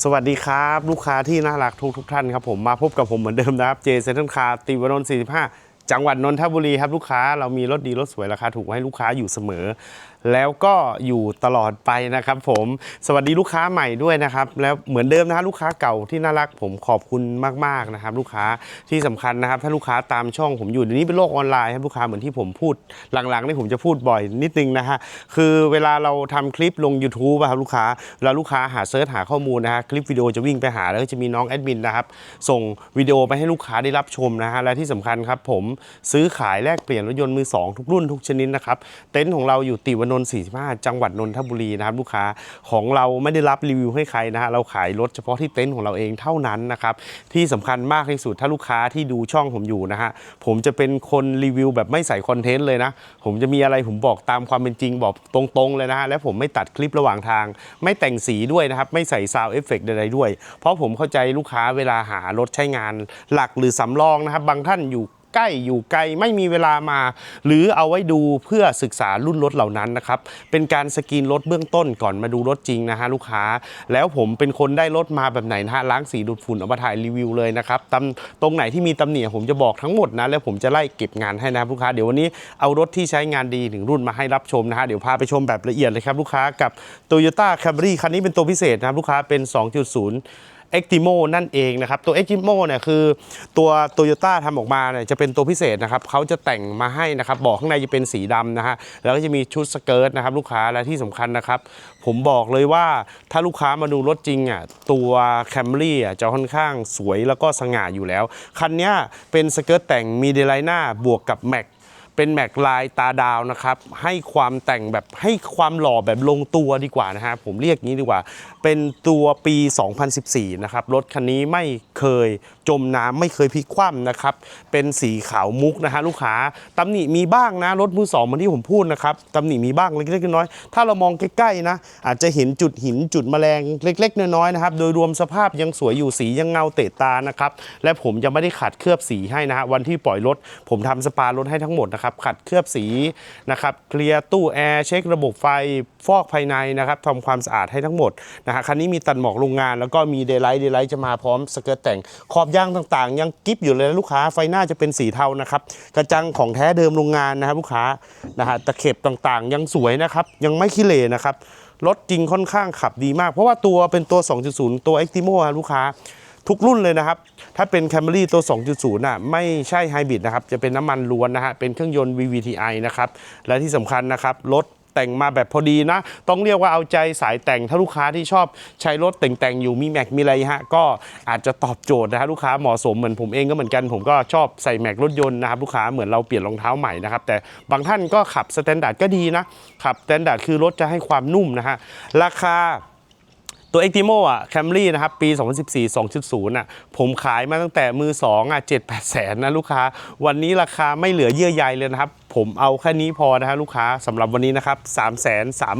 สวัสดีครับ ลูกค้าที่น่ารักทุกทุกท่านครับผมมาพบกับผมเหมือนเดิมนะครับเจเซนทรัลคาร์ติวนนท์45 จังหวัดนนทบุรีครับลูกค้าเรามีรถดีรถสวยราคาถูกให้ลูกค้าอยู่เสมอ แล้วก็อยู่ตลอดไปนะครับผมสวัสดีลูกค้าใหม่ด้วยนะครับ แล้วเหมือนเดิมนะฮะลูกค้าเก่าที่น่ารักผมขอบคุณมากๆนะครับลูกค้าที่สำคัญนะครับ ถ้าลูกค้าตามช่องผมอยู่เดี๋ยวนี้เป็นโลกออนไลน์ครับลูกค้าเหมือนที่ผมพูดหลังๆนี่ผมจะพูดบ่อยนิดนึงนะฮะคือเวลาเราทำคลิปลง YouTube อะครับลูกค้าเวลาลูกค้าหาเซิร์ชหาข้อมูลนะฮะคลิปวิดีโอจะวิ่งไปหาแล้วก็จะมีน้องแอดมินนะครับส่งวิดีโอไปให้ลูกค้าได้รับชมนะฮะและที่สำคัญครับผมซื้อขายแลกเปลี่ยนรถยนต์มือสองทุกรุ่นทุกชนิดนะครับเต็นท์ของเราอยู่ติวานนท์45 จังหวัดนนทบุรีนะครับลูกค้าของเราไม่ได้รับรีวิวให้ใครนะฮะเราขายรถเฉพาะที่เต็นท์ของเราเองเท่านั้นนะครับที่สำคัญมากที่สุดถ้าลูกค้าที่ดูช่องผมอยู่นะฮะผมจะเป็นคนรีวิวแบบไม่ใส่คอนเทนต์เลยนะ ผมจะมีอะไรผมบอกตามความเป็นจริงบอกตรงๆเลยนะฮะและผมไม่ตัดคลิประหว่างทาง ไม่แต่งสีด้วยนะครับไม่ใส่ซาวเอฟเฟกต์ใดๆด้วย เพราะผมเข้าใจลูกค้าเวลาหารถใช้งาน หลักหรือสำรองนะครับบางท่านอยู่ ใกล้อยู่ไกลไม่มีเวลามา หรือเอาไว้ดูเพื่อศึกษารุ่นรถเหล่านั้นนะครับเป็นการสกรีนรถเบื้องต้นก่อนมาดูรถจริงนะฮะลูกค้า แล้วผมเป็นคนได้รถมาแบบไหนนะฮะล้างสีดูดฝุ่นเอามาถ่ายรีวิวเลยนะครับตำตรงไหนที่มีตำหนิผมจะบอกทั้งหมดนะแล้วผมจะไล่เก็บงานให้นะครับลูกค้าเดี๋ยววันนี้เอารถที่ใช้งานดีถึงรุ่นมาให้รับชมนะฮะเดี๋ยวพาไปชมแบบละเอียดเลยครับลูกค้ากับ Toyota Camry คันนี้เป็นตัวพิเศษนะครับลูกค้าเป็น 2.0 e x t i m o นั่นเองนะครับ ตัว e x t i m o เนี่ยคือตัว Toyota ทำออกมาเนี่ยจะเป็นตัวพิเศษนะครับเขาจะแต่งมาให้นะครับบอกข้างในจะเป็นสีดำนะฮะแล้วก็จะมีชุดสเกิร์ตนะครับลูกค้าและที่สำคัญนะครับ ผมบอกเลยว่าถ้าลูกค้ามาดูรถจริงอะตัว Camry อะจะค่อนข้างสวยแล้วก็สง่าอยู่แล้ว คันเนี้ยเป็นสเกิร์ตแต่งมีเดลายหน้าบวกกับแม็ก เป็นแม็กลายตาดาวนะครับ ให้ความแต่งแบบให้ความหล่อแบบลงตัวดีกว่านะฮะผมเรียกงี้ดีกว่า เป็นตัวปี 2014 นะครับ รถคันนี้ไม่เคยจมน้ำไม่เคยพลิกคว่ำนะครับ เป็นสีขาวมุกนะฮะลูกค้าตำหนิมีบ้างนะ รถมือสองมือนที่ผมพูดนะครับตำหนิมีบ้างเล็กๆน้อยๆถ้าเรามองใกล้ๆนะ อาจจะเห็นจุดหินจุดแมลงเล็ก ๆ น้อยๆนะครับ โดยรวมสภาพยังสวยอยู่สียังเงาเตะตานะครับและผมจะไม่ได้ขัดเคลือบสีให้นะฮะวันที่ปล่อยรถผมทำสปารถให้ทั้งหมดนะครับขัดเคลือบสีนะครับเคลียร์ตู้แอร์เช็คระบบไฟฟอกภายในนะครับทำความสะอาดให้ทั้งหมดนะฮะคันนี้มีตัดหมอกโรงงาน แล้วก็มีเดย์ไลท์เดย์ไลท์จะมาพร้อมสเกิร์ตแต่งขอบยางต่างๆ ยังกิฟอยู่เลยลูกค้าไฟหน้าจะเป็นสีเทานะครับกระจังของแท้เดิมโรงงานนะครับลูกค้านะฮะตะเข็บต่างๆ ยังสวยนะครับยังไม่ขี้เหร่นะครับรถจริงค่อนข้างขับดีมาก เพราะว่าตัวเป็นตัว 2.0 ตัว Actimo ฮะลูกค้า ทุกรุ่นเลยนะครับ ถ้าเป็น Camry ตัว 2.0น่ะไม่ใช่ไฮบริดนะครับ จะเป็นน้ำมันล้วนนะฮะ เป็นเครื่องยนต์ VVTi นะครับ และที่สำคัญนะครับ รถแต่งมาแบบพอดีนะ ต้องเรียกว่าเอาใจสายแต่ง ถ้าลูกค้าที่ชอบใช้รถแต่งๆ อยู่มีแม็กมีอะไรฮะ ก็อาจจะตอบโจทย์นะฮะลูกค้าเหมาะสมเหมือนผมเองก็เหมือนกัน ผมก็ชอบใส่แม็กรถยนต์นะครับลูกค้าเหมือนเราเปลี่ยนรองเท้าใหม่นะครับ แต่บางท่านก็ขับสแตนดาร์ดก็ดีนะขับสแตนดาร์ดคือรถจะให้ความนุ่มนะฮะราคา ตัว Actimo อะ Camry นะครับ ปี 2014 2.0อะผมขายมาตั้งแต่มือ2อะ7 8แสนนะลูกค้า วันนี้ราคาไม่เหลือเยื่อใยเลยนะครับ ผมเอาแค่นี้พอนะฮะลูกค้าสำหรับวันนี้นะครับ3 3 5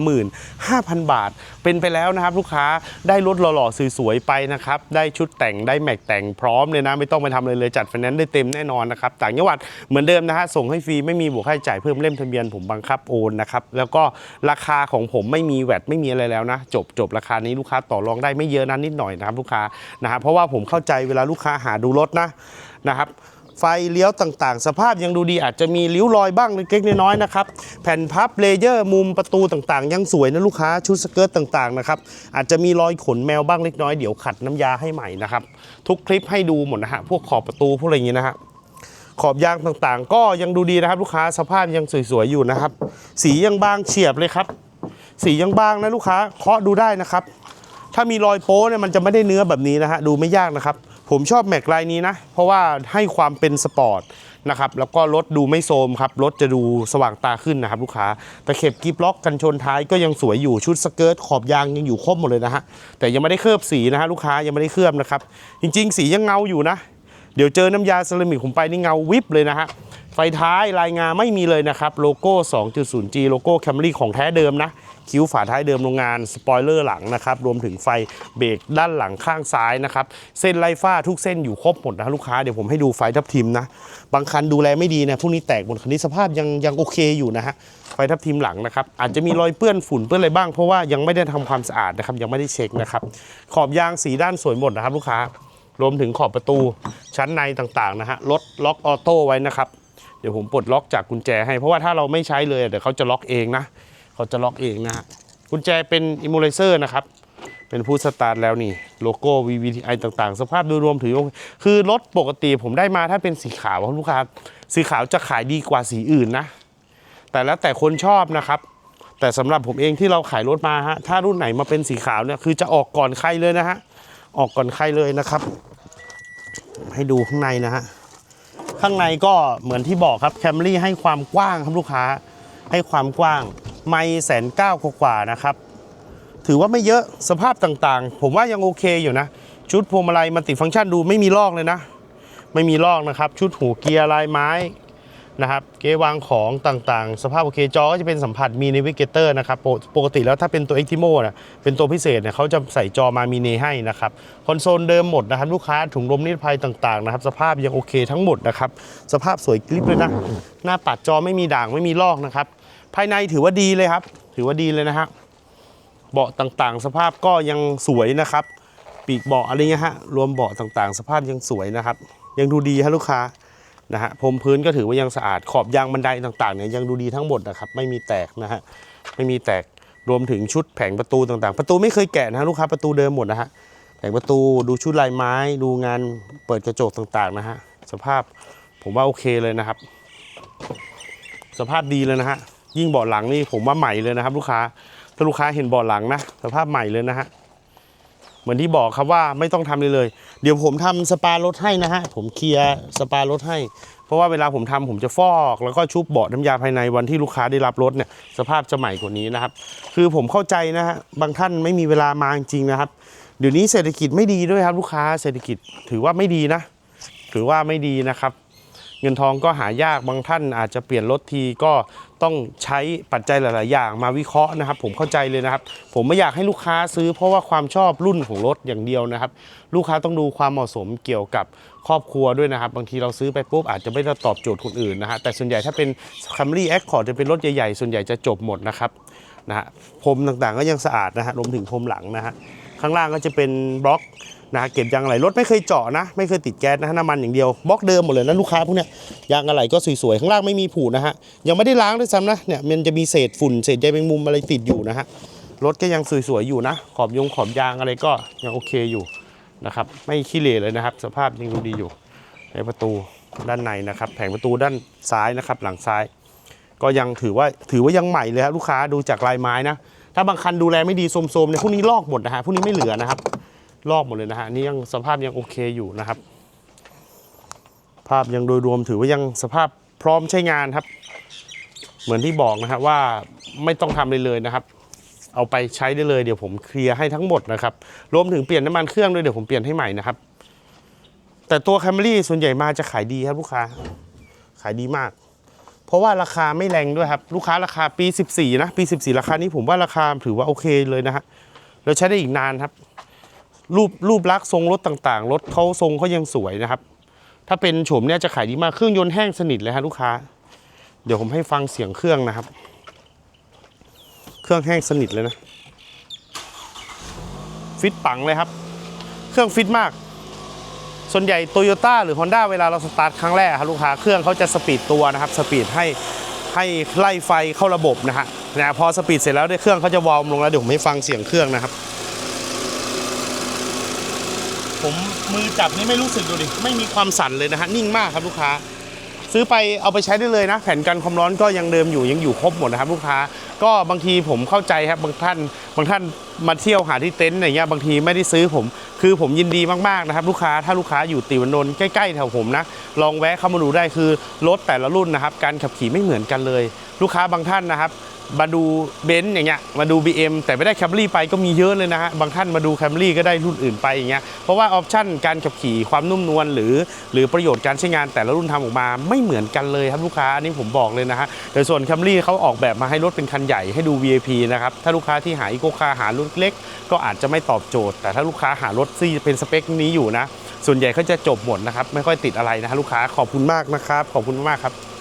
0 0 0บาท เป็นไปแล้วนะครับ ลูกค้าได้รถหล่อๆสวยๆไปนะครับ ได้ชุดแต่งได้แม็กแต่งพร้อมเลยนะไม่ต้องไปทำอะไรเลยจัดไฟแนนซ์ได้เต็มแน่นอนนะครับต่างจังหวัดเหมือนเดิมนะฮะส่งให้ฟรีไม่มีบวกค่าใช้จ่ายเพิ่มเล่มทะเบียนผมบังคับโอนนะครับแล้วก็ราคาของผมไม่มีแวดไม่มีอะไรแล้วนะ จบจบราคานี้ลูกค้าต่อรองได้ไม่เยอะนะนิดหน่อยนะครับลูกค้านะครับเพราะว่าผมเข้าใจเวลาลูกค้าหาดูรถนะนะครับ ไฟเลี้ยวต่างๆ สภาพยังดูดีอาจจะมีริ้วรอยบ้างเล็กๆน้อยๆนะครับ แผ่นพับเลเยอร์มุมประตูต่างๆ ยังสวยนะลูกค้าชุดสเกิร์ตต่างๆนะครับอาจจะมีรอยขนแมวบ้างเล็กน้อยเดี๋ยวขัดน้ำยาให้ใหม่นะครับทุกคลิปให้ดูหมดนะฮะพวกขอบประตูพวกอะไรอย่างงี้นะฮะขอบยางต่างๆ ก็ยังดูดีนะครับ ลูกค้าสภาพยังสวยๆอยู่นะครับ สียังบางเฉียบเลยครับ สียังบางนะลูกค้าเคาะดูได้นะครับ ถ้ามีรอยโป้เนี่ยมันจะไม่ได้เนื้อแบบนี้นะฮะดูไม่ยากนะครับ ผมชอบแม็กไลน์นี้นะ เพราะว่าให้ความเป็นสปอร์ตนะครับแล้วก็รถดูไม่โทรมครับรถจะดูสว่างตาขึ้นนะครับลูกค้าตะเข็บกิฟล็อกกันชนท้ายก็ยังสวยอยู่ชุดสเกิร์ตขอบยางยังอยู่ครบหมดเลยนะฮะแต่ยังไม่ได้เคลือบสีนะฮะลูกค้ายังไม่ได้เคลือบนะครับจริง ๆ สียังเงาอยู่นะ เดี๋ยวเจอน้ำยาเซรามิกผมไปนี่เงาวิบเลยนะฮะ ไฟท้ายลายงาไม่มีเลยนะครับ โลโก้ 2.0G โลโก้ Camry ของแท้เดิมนะ คิ้วฝาท้ายเดิมโรงงาน สปอยเลอร์หลังนะครับ รวมถึงไฟเบรกด้านหลังข้างซ้ายนะครับ เส้นไล่ฟ้าทุกเส้นอยู่ครบหมดนะลูกค้า เดี๋ยวผมให้ดูไฟทับทิมนะ บางคันดูแลไม่ดีนะพวกนี้แตกหมดคันนี้สภาพยังยังโอเคอยู่นะฮะไฟทับทิมหลังนะครับ อาจจะมีรอยเปื้อนฝุ่นเปื้อนอะไรบ้างเพราะว่ายังไม่ได้ทำความสะอาดนะครับยังไม่ได้เช็คนะครับขอบยางสีด้านสวยหมดนะครับ ลูกค้ารวมถึงขอบประตูชั้นในต่างๆนะฮะรถล็อกออโต้ไว้นะครับ เดี๋ยวผมปลดล็อกจากกุญแจให้เพราะว่าถ้าเราไม่ใช้เลยเดี๋ยวเขาจะล็อกเองนะเขาจะล็อกเองนะฮะกุญแจเป็นอิมูเลเซอร์นะครับเป็นผู้สตาร์ทแล้วนี่โลโก้ VVTi ต่างๆ สภาพโดยรวมถือว่าคือรถปกติผมได้มาถ้าเป็นสีขาวครับลูกค้าสีขาวจะขายดีกว่าสีอื่นนะ แต่แล้วแต่คนชอบนะครับ แต่สำหรับผมเองที่เราขายรถมาฮะถ้ารุ่นไหนมาเป็นสีขาวเนี่ยคือจะออกก่อนใครเลยนะฮะออกก่อนใครเลยนะครับ ให้ดูข้างในนะฮะ ข้างในก็เหมือนที่บอกครับแคมรี่ให้ความกว้างครับลูกค้า ให้ความกว้างไม่แสนเก้ากว่านะครับ ถือว่าไม่เยอะสภาพต่างๆ ผมว่ายังโอเคอยู่นะ ชุดพวงมาลัยมันติดฟังก์ชันดูไม่มีลอกเลยนะ ไม่มีลอกนะครับ ชุดหูเกียร์ลายไม้ นะครับเกวางของต่างๆ สภาพโอเคจอก็จะเป็นสัมผัสมีนวิเกเตอร์นะครับปกติแล้วถ้าเป็นตัว e x t i m o นะเป็นตัวพิเศษเนี่ยเขาจะใส่จอมามีเนให้นะครับคอนโซลเดิมหมดนะครับลูกค้าถุงลมนิรภัยต่างๆนะครับสภาพยังโอเคทั้งหมดนะครับสภาพสวยกริบเลยนะหน้าปัดจอไม่มีด่างไม่มีลอกนะครับภายในถือว่าดีเลยครับ ถือว่าดีเลยนะฮะเบาะต่างๆ สภาพก็ยังสวยนะครับ ปีกเบาะอะไรเงี้ยฮะรวมเบาะต่างๆ สภาพยังสวยนะครับ ยังดูดีฮะลูกค้า นะฮะพรมพื้นก็ถือว่ายังสะอาดขอบยางบันไดต่างๆเนี่ยยังดูดีทั้งหมดนะครับไม่มีแตกนะฮะไม่มีแตกรวมถึงชุดแผงประตูต่างๆ ประตูไม่เคยแกะนะะลูกค้าประตูเดิมหมดนะฮะแผงประตูดูชุดลายไม้ ดูงานเปิดกระจกต่างๆนะฮะสภาพผมว่าโอเคเลยนะครับ สภาพดีเลยนะฮะยิ่งเบาะหลังนี่ผมว่าใหม่เลยนะครับ ลูกค้าถ้าลูกค้าเห็นเบาะหลังนะสภาพใหม่เลยนะฮะ เหมือนที่บอกครับว่าไม่ต้องทำเลยเลย เดี๋ยวผมทำสปารถให้นะฮะ ผมเคลียร์สปารถให้ เพราะว่าเวลาผมทำผมจะฟอก แล้วก็ชุบเบาะน้ำยาภายในวันที่ลูกค้าได้รับรถเนี่ยสภาพจะใหม่กว่านี้นะครับ คือผมเข้าใจนะฮะบางท่านไม่มีเวลามาจริงนะครับ เดี๋ยวนี้เศรษฐกิจไม่ดีด้วยครับลูกค้าเศรษฐกิจถือว่าไม่ดีนะ ถือว่าไม่ดีนะครับ เงินทองก็หายากบางท่านอาจจะเปลี่ยนรถทีก็ต้องใช้ปัจจัยหลาย ๆ อย่างมาวิเคราะห์นะครับ ผมเข้าใจเลยนะครับ ผมไม่อยากให้ลูกค้าซื้อเพราะว่าความชอบรุ่นของรถอย่างเดียวนะครับ ลูกค้าต้องดูความเหมาะสมเกี่ยวกับครอบครัวด้วยนะครับ บางทีเราซื้อไปปุ๊บอาจจะไม่ได้ตอบโจทย์คนอื่นนะฮะแต่ส่วนใหญ่ถ้าเป็น Camry Accord จะเป็นรถใหญ่ ๆ ส่วนใหญ่จะจบหมดนะครับนะฮะพรมต่างๆก็ยังสะอาดนะฮะรวมถึงพรมหลังนะฮะข้างล่างก็จะเป็นบล็อก นะเก็บยางอะไหล่รถไม่เคยเจาะนะ ไม่เคยติดแก๊สนะน้ำมันอย่างเดียวบล็อกเดิมหมดเลยนะลูกค้าพวกเนี้ยยางอะไหล่ก็สวยๆข้างล่างไม่มีผุนะฮะยังไม่ได้ล้างด้วยซ้ำนะเนี่ยมันจะมีเศษฝุ่นเศษใยแมงมุมอะไรติดอยู่นะฮะรถก็ยังสวยๆอยู่นะ ขอบยงขอบยางอะไรก็ยังโอเคอยู่นะครับไม่ขี้เหร่เลยนะครับ สภาพยังดูดีอยู่ในประตูด้านในนะครับ แผงประตูด้านซ้ายนะครับ หลังซ้าย ก็ยังถือว่าถือว่ายังใหม่เลยครับลูกค้าดูจากลายไม้นะถ้าบางคันดูแลไม่ดีโทมๆเนี่ยพวกนี้ลอกหมดนะฮะพวกนี้ไม่เหลือนะครับ ลอกหมดเลยนะฮะนี่ยังสภาพยังโอเคอยู่นะครับ ภาพยังโดยรวมถือว่ายังสภาพพร้อมใช้งานครับ เหมือนที่บอกนะครับว่าไม่ต้องทำเลยเลยนะครับ เอาไปใช้ได้เลยเดี๋ยวผมเคลียร์ให้ทั้งหมดนะครับรวมถึงเปลี่ยนน้ำมันเครื่องด้วยเดี๋ยวผมเปลี่ยนให้ใหม่นะครับ แต่ตัว Camry ส่วนใหญ่มาจะขายดีครับลูกค้า ขายดีมาก เพราะว่าราคาไม่แรงด้วยครับ ลูกค้าราคาปี 14 นะ ปี 14 ราคานี้ผมว่าราคาถือว่าโอเคเลยนะฮะแล้วใช้ได้อีกนานครับ รูปรูปลักษณ์ทรงรถต่างๆ รถเขาทรงเขายังสวยนะครับ ถ้าเป็นโฉมเนี่ยจะขายดีมาก เครื่องยนต์แห้งสนิทเลยฮะลูกค้า เดี๋ยวผมให้ฟังเสียงเครื่องนะครับ เครื่องแห้งสนิทเลยนะ ฟิตปังเลยครับ เครื่องฟิตมาก ส่วนใหญ่โตโยต้าหรือ Honda เวลาเราสตาร์ทครั้งแรกครับลูกค้า เครื่องเขาจะสปีดตัวนะครับ สปีดให้ให้ไล่ไฟเข้าระบบนะฮะนะพอสปีดเสร็จแล้วเนี่ยเครื่องเขาจะวอร์มลงแล้วเดี๋ยวผมให้ฟังเสียงเครื่องนะครับ ผมมือจับนี่ไม่รู้สึกดูดิ ไม่มีความสั่นเลยนะฮะ นิ่งมากครับลูกค้า ซื้อไปเอาไปใช้ได้เลยนะ แผ่นกันความร้อนก็ยังเดิมอยู่ยังอยู่ครบหมดนะครับลูกค้า ก็บางทีผมเข้าใจครับบางท่าน บางท่านมาเที่ยวหาที่เต็นท์อย่างเงี้ยบางทีไม่ได้ซื้อผม คือผมยินดีมากๆนะครับ ลูกค้าถ้าลูกค้าอยู่ติวนนท์ใกล้ๆแถวผมนะลองแวะเข้ามาดูได้คือรถแต่ละรุ่นนะครับ การขับขี่ไม่เหมือนกันเลย ลูกค้าบางท่านนะครับ มาดูเบนซ์อย่างเงี้ยมาดู BM แต่ไม่ได้แคมรี่ไปก็มีเยอะเลยนะฮะบางท่านมาดูแคมรี่ก็ได้รุ่นอื่นไปอย่างเงี้ยเพราะว่าออปชั่นการขับขี่ความนุ่มนวลหรือ หรือประโยชน์การใช้งานแต่ละรุ่นทำออกมาไม่เหมือนกันเลยครับลูกค้าอันนี้ผมบอกเลยนะฮะแต่ส่วนแคมรี่เขาออกแบบมาให้รถเป็นคันใหญ่ให้ดู VIP นะครับถ้าลูกค้าที่หาอีโคคารหารุ่นเล็ก ก็อาจจะไม่ตอบโจทย์ แต่ถ้าลูกค้าหารถที่เป็นสเปคนี้อยู่นะส่วนใหญ่เขาจะจบหมดนะครับไม่ค่อยติดอะไรนะฮะลูกค้าขอบคุณมากนะครับขอบคุณมากครับ